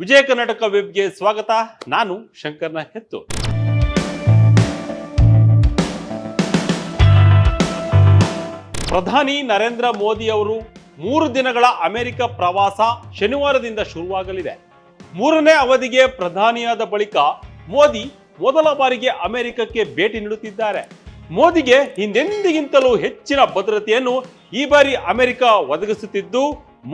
ವಿಜಯ ಕರ್ನಾಟಕ ವೆಬ್ಗೆ ಸ್ವಾಗತ. ನಾನು ಶಂಕರ್ನ ಹೆತ್ತು. ಪ್ರಧಾನಿ ನರೇಂದ್ರ ಮೋದಿ ಅವರು ಮೂರು ದಿನಗಳ ಅಮೆರಿಕ ಪ್ರವಾಸ ಶನಿವಾರದಿಂದ ಶುರುವಾಗಲಿದೆ. ಮೂರನೇ ಅವಧಿಗೆ ಪ್ರಧಾನಿಯಾದ ಬಳಿಕ ಮೋದಿ ಮೊದಲ ಬಾರಿಗೆ ಅಮೆರಿಕಕ್ಕೆ ಭೇಟಿ ನೀಡುತ್ತಿದ್ದಾರೆ. ಮೋದಿಗೆ ಹಿಂದೆಂದಿಗಿಂತಲೂ ಹೆಚ್ಚಿನ ಭದ್ರತೆಯನ್ನು ಈ ಬಾರಿ ಅಮೆರಿಕ ಒದಗಿಸುತ್ತಿದ್ದು,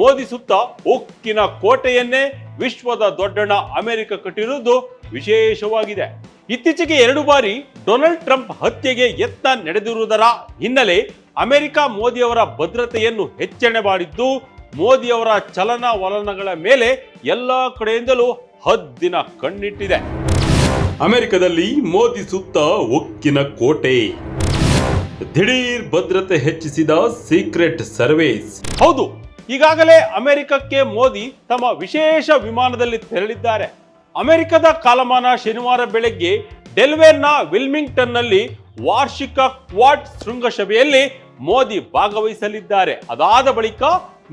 ಮೋದಿ ಸುತ್ತ ಉಕ್ಕಿನ ಕೋಟೆಯನ್ನೇ ವಿಶ್ವದ ದೊಡ್ಡಣ್ಣ ಅಮೆರಿಕ ಕಟ್ಟಿರುವುದು ವಿಶೇಷವಾಗಿದೆ. ಇತ್ತೀಚೆಗೆ ಎರಡು ಬಾರಿ ಡೊನಾಲ್ಡ್ ಟ್ರಂಪ್ ಹತ್ಯೆಗೆ ಯತ್ನ ನಡೆದಿರುವುದರ ಹಿನ್ನೆಲೆ ಅಮೆರಿಕ ಮೋದಿಯವರ ಭದ್ರತೆಯನ್ನು ಹೆಚ್ಚಣೆ ಮಾಡಿದ್ದು, ಮೋದಿಯವರ ಚಲನವಲನಗಳ ಮೇಲೆ ಎಲ್ಲ ಕಡೆಯಿಂದಲೂ ಹದ್ದಿನ ಕಣ್ಣಿಟ್ಟಿದೆ. ಅಮೆರಿಕದಲ್ಲಿ ಮೋದಿ ಸುತ್ತ ಉಕ್ಕಿನ ಕೋಟೆ. ದಿಢೀರ್ ಭದ್ರತೆ ಹೆಚ್ಚಿಸಿದ ಸೀಕ್ರೆಟ್ ಸರ್ವೇಸ್. ಹೌದು ಈಗಾಗಲೇ ಅಮೆರಿಕಕ್ಕೆ ಮೋದಿ ತಮ್ಮ ವಿಶೇಷ ವಿಮಾನದಲ್ಲಿ ತೆರಳಿದ್ದಾರೆ. ಅಮೆರಿಕದ ಕಾಲಮಾನ ಶನಿವಾರ ಬೆಳಗ್ಗೆ ಡೆಲ್ವೇರ್ನ ವಿಲ್ಮಿಂಗ್ಟನ್ನಲ್ಲಿ ವಾರ್ಷಿಕ ಕ್ವಾಡ್ ಶೃಂಗಸಭೆಯಲ್ಲಿ ಮೋದಿ ಭಾಗವಹಿಸಲಿದ್ದಾರೆ. ಅದಾದ ಬಳಿಕ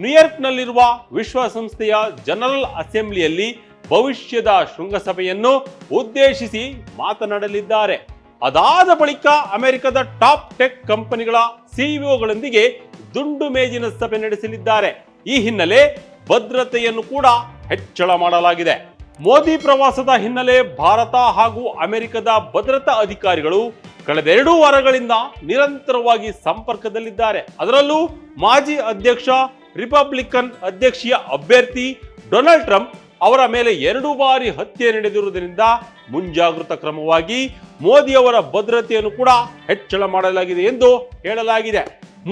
ನ್ಯೂಯಾರ್ಕ್ನಲ್ಲಿರುವ ವಿಶ್ವಸಂಸ್ಥೆಯ ಜನರಲ್ ಅಸೆಂಬ್ಲಿಯಲ್ಲಿ ಭವಿಷ್ಯದ ಶೃಂಗಸಭೆಯನ್ನು ಉದ್ದೇಶಿಸಿ ಮಾತನಾಡಲಿದ್ದಾರೆ. ಅದಾದ ಬಳಿಕ ಅಮೆರಿಕದ ಟಾಪ್ ಟೆಕ್ ಕಂಪನಿಗಳ ಸಿಇಒಗಳೊಂದಿಗೆ ದುಂಡು ಮೇಜಿನ ಸಭೆ ನಡೆಸಲಿದ್ದಾರೆ. ಈ ಹಿನ್ನೆಲೆ ಭದ್ರತೆಯನ್ನು ಕೂಡ ಹೆಚ್ಚಳ ಮಾಡಲಾಗಿದೆ. ಮೋದಿ ಪ್ರವಾಸದ ಹಿನ್ನೆಲೆ ಭಾರತ ಹಾಗೂ ಅಮೆರಿಕದ ಭದ್ರತಾ ಅಧಿಕಾರಿಗಳು ಕಳೆದೆರಡು ವಾರಗಳಿಂದ ನಿರಂತರವಾಗಿ ಸಂಪರ್ಕದಲ್ಲಿದ್ದಾರೆ. ಅದರಲ್ಲೂ ಮಾಜಿ ಅಧ್ಯಕ್ಷ, ರಿಪಬ್ಲಿಕನ್ ಅಧ್ಯಕ್ಷೀಯ ಅಭ್ಯರ್ಥಿ ಡೊನಾಲ್ಡ್ ಟ್ರಂಪ್ ಅವರ ಮೇಲೆ ಎರಡು ಬಾರಿ ಹತ್ಯೆ ನಡೆದಿರುವುದರಿಂದ ಮುಂಜಾಗೃತ ಕ್ರಮವಾಗಿ ಮೋದಿಯವರ ಭದ್ರತೆಯನ್ನು ಕೂಡ ಹೆಚ್ಚಳ ಮಾಡಲಾಗಿದೆ ಎಂದು ಹೇಳಲಾಗಿದೆ.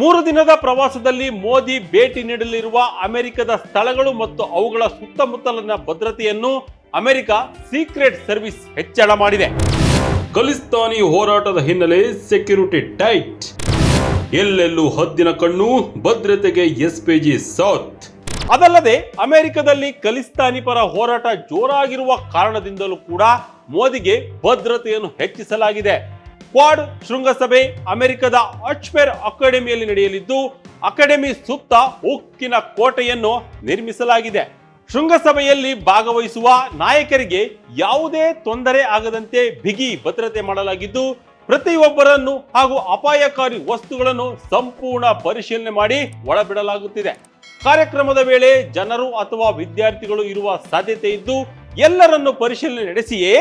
ಮೂರು ದಿನದ ಪ್ರವಾಸದಲ್ಲಿ ಮೋದಿ ಭೇಟಿ ನೀಡಲಿರುವ ಅಮೆರಿಕದ ಸ್ಥಳಗಳು ಮತ್ತು ಅವುಗಳ ಸುತ್ತಮುತ್ತಲಿನ ಭದ್ರತೆಯನ್ನು ಅಮೆರಿಕ ಸೀಕ್ರೆಟ್ ಸರ್ವಿಸ್ ಹೆಚ್ಚಳ ಮಾಡಿದೆ. ಖಲಿಸ್ತಾನಿ ಹೋರಾಟದ ಹಿನ್ನೆಲೆ ಸೆಕ್ಯೂರಿಟಿ ಟೈಟ್. ಎಲ್ಲೆಲ್ಲೂ ಹದ್ದಿನ ಕಣ್ಣು, ಭದ್ರತೆಗೆ ಎಸ್ಪಿಜಿ ಸಾಥ್. ಅದಲ್ಲದೆ ಅಮೆರಿಕದಲ್ಲಿ ಖಲಿಸ್ತಾನಿ ಪರ ಹೋರಾಟ ಜೋರಾಗಿರುವ ಕಾರಣದಿಂದಲೂ ಕೂಡ ಮೋದಿಗೆ ಭದ್ರತೆಯನ್ನು ಹೆಚ್ಚಿಸಲಾಗಿದೆ. ಕ್ವಾಡ್ ಶೃಂಗಸಭೆ ಅಮೆರಿಕದ ಅಚ್ಪೇರ್ ಅಕಾಡೆಮಿಯಲ್ಲಿ ನಡೆಯಲಿದ್ದು, ಅಕಾಡೆಮಿ ಸುತ್ತ ಉಕ್ಕಿನ ಕೋಟೆಯನ್ನು ನಿರ್ಮಿಸಲಾಗಿದೆ. ಶೃಂಗಸಭೆಯಲ್ಲಿ ಭಾಗವಹಿಸುವ ನಾಯಕರಿಗೆ ಯಾವುದೇ ತೊಂದರೆ ಆಗದಂತೆ ಬಿಗಿ ಭದ್ರತೆ ಮಾಡಲಾಗಿದ್ದು, ಪ್ರತಿಯೊಬ್ಬರನ್ನು ಹಾಗೂ ಅಪಾಯಕಾರಿ ವಸ್ತುಗಳನ್ನು ಸಂಪೂರ್ಣ ಪರಿಶೀಲನೆ ಮಾಡಿ ಒಳಬಿಡಲಾಗುತ್ತಿದೆ. ಕಾರ್ಯಕ್ರಮದ ವೇಳೆ ಜನರು ಅಥವಾ ವಿದ್ಯಾರ್ಥಿಗಳು ಇರುವ ಸಾಧ್ಯತೆ ಇದ್ದು ಎಲ್ಲರನ್ನು ಪರಿಶೀಲನೆ ನಡೆಸಿಯೇ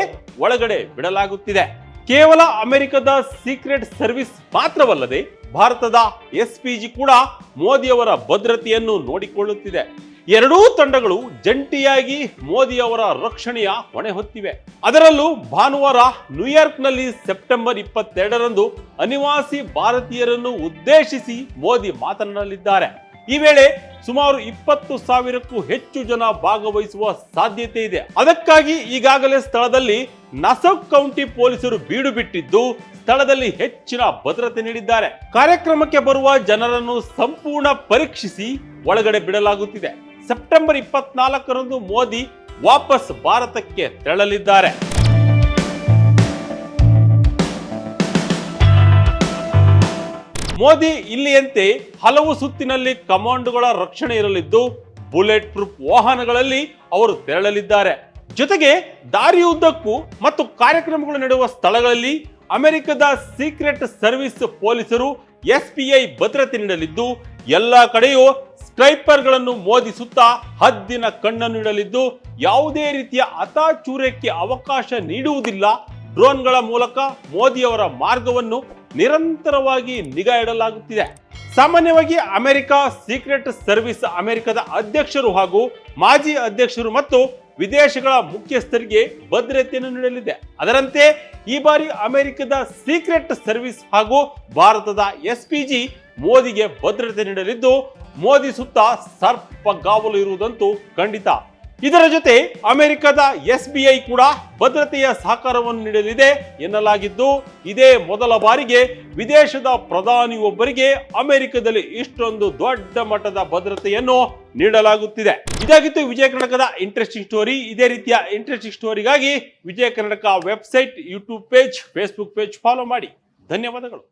ಒಳಗಡೆ ಬಿಡಲಾಗುತ್ತಿದೆ. ಕೇವಲ ಅಮೆರಿಕದ ಸೀಕ್ರೆಟ್ ಸರ್ವಿಸ್ ಮಾತ್ರವಲ್ಲದೆ ಭಾರತದ ಎಸ್ಪಿಜಿ ಕೂಡ ಮೋದಿಯವರ ಭದ್ರತೆಯನ್ನು ನೋಡಿಕೊಳ್ಳುತ್ತಿದೆ. ಎರಡೂ ತಂಡಗಳು ಜಂಟಿಯಾಗಿ ಮೋದಿಯವರ ರಕ್ಷಣೆಯ ಹೊಣೆ ಹೊತ್ತಿವೆ. ಅದರಲ್ಲೂ ಭಾನುವಾರ ನ್ಯೂಯಾರ್ಕ್ನಲ್ಲಿ ಸೆಪ್ಟೆಂಬರ್ ಇಪ್ಪತ್ತೆರಡರಂದು ಅನಿವಾಸಿ ಭಾರತೀಯರನ್ನು ಉದ್ದೇಶಿಸಿ ಮೋದಿ ಮಾತನಾಡಲಿದ್ದಾರೆ. ಈ ವೇಳೆ ಸುಮಾರು ಇಪ್ಪತ್ತು ಸಾವಿರಕ್ಕೂ ಹೆಚ್ಚು ಜನ ಭಾಗವಹಿಸುವ ಸಾಧ್ಯತೆ ಇದೆ. ಅದಕ್ಕಾಗಿ ಈಗಾಗಲೇ ಸ್ಥಳದಲ್ಲಿ ನಸಕ್ ಕೌಂಟಿ ಪೊಲೀಸರು ಬೀಡು ಬಿಟ್ಟಿದ್ದು ಸ್ಥಳದಲ್ಲಿ ಹೆಚ್ಚಿನ ಭದ್ರತೆ ನೀಡಿದ್ದಾರೆ. ಕಾರ್ಯಕ್ರಮಕ್ಕೆ ಬರುವ ಜನರನ್ನು ಸಂಪೂರ್ಣ ಪರೀಕ್ಷಿಸಿ ಒಳಗಡೆ ಬಿಡಲಾಗುತ್ತಿದೆ. ಸೆಪ್ಟೆಂಬರ್ ಇಪ್ಪತ್ನಾಲ್ಕರಂದು ಮೋದಿ ವಾಪಸ್ ಭಾರತಕ್ಕೆ ತೆರಳಲಿದ್ದಾರೆ. ಮೋದಿ ಇಲ್ಲಿಯಂತೆ ಹಲವು ಸುತ್ತಿನಲ್ಲಿ ಕಮಾಂಡ್ಗಳ ರಕ್ಷಣೆ ಇರಲಿದ್ದು, ಬುಲೆಟ್ ಪ್ರೂಫ್ ವಾಹನಗಳಲ್ಲಿ ಅವರು ತೆರಳಲಿದ್ದಾರೆ. ಜೊತೆಗೆ ದಾರಿಯುದ್ದಕ್ಕೂ ಮತ್ತು ಕಾರ್ಯಕ್ರಮಗಳು ನಡೆಯುವ ಸ್ಥಳಗಳಲ್ಲಿ ಅಮೆರಿಕದ ಸೀಕ್ರೆಟ್ ಸರ್ವಿಸ್ ಪೊಲೀಸರು ಎಸ್ಪಿಐ ಭದ್ರತೆ ನೀಡಲಿದ್ದು, ಎಲ್ಲ ಕಡೆಯೂ ಸ್ಟ್ರೈಪರ್ಗಳನ್ನು ಮೋದಿಸುತ್ತಾ ಹದ್ದಿನ ಕಣ್ಣನ್ನು ಇಡಲಿದ್ದು, ಯಾವುದೇ ರೀತಿಯ ಅತಾಚೂರ್ಯಕ್ಕೆ ಅವಕಾಶ ನೀಡುವುದಿಲ್ಲ. ಡ್ರೋನ್ಗಳ ಮೂಲಕ ಮೋದಿಯವರ ಮಾರ್ಗವನ್ನು ನಿರಂತರವಾಗಿ ನಿಗಾ ಇಡಲಾಗುತ್ತಿದೆ. ಸಾಮಾನ್ಯವಾಗಿ ಅಮೆರಿಕ ಸೀಕ್ರೆಟ್ ಸರ್ವಿಸ್ ಅಮೆರಿಕದ ಅಧ್ಯಕ್ಷರು ಹಾಗೂ ಮಾಜಿ ಅಧ್ಯಕ್ಷರು ಮತ್ತು ವಿದೇಶಗಳ ಮುಖ್ಯಸ್ಥರಿಗೆ ಭದ್ರತೆಯನ್ನು ನೀಡಲಿದೆ. ಅದರಂತೆ ಈ ಬಾರಿ ಅಮೆರಿಕದ ಸೀಕ್ರೆಟ್ ಸರ್ವಿಸ್ ಹಾಗೂ ಭಾರತದ ಎಸ್ಪಿಜಿ ಮೋದಿಗೆ ಭದ್ರತೆ ನೀಡಲಿದ್ದು, ಮೋದಿ ಸುತ್ತ ಸರ್ಪಗಾವಲು ಇರುವುದಂತೂ ಖಂಡಿತ. ಇದರ ಜೊತೆ ಅಮೆರಿಕದ ಎಸ್ಬಿಐ ಕೂಡ ಭದ್ರತೆಯ ಸಹಕಾರವನ್ನು ನೀಡಲಿದೆ ಎನ್ನಲಾಗಿದ್ದು, ಇದೇ ಮೊದಲ ಬಾರಿಗೆ ವಿದೇಶದ ಪ್ರಧಾನಿಯೊಬ್ಬರಿಗೆ ಅಮೆರಿಕದಲ್ಲಿ ಇಷ್ಟೊಂದು ದೊಡ್ಡ ಮಟ್ಟದ ಭದ್ರತೆಯನ್ನು ನೀಡಲಾಗುತ್ತಿದೆ. ಇದಾಗಿತ್ತು ವಿಜಯ ಕರ್ನಾಟಕದ ಇಂಟ್ರೆಸ್ಟಿಂಗ್ ಸ್ಟೋರಿ. ಇದೇ ರೀತಿಯ interesting ಸ್ಟೋರಿಗಾಗಿ Vijaya Karnataka website, YouTube page, Facebook page follow ಮಾಡಿ. ಧನ್ಯವಾದಗಳು.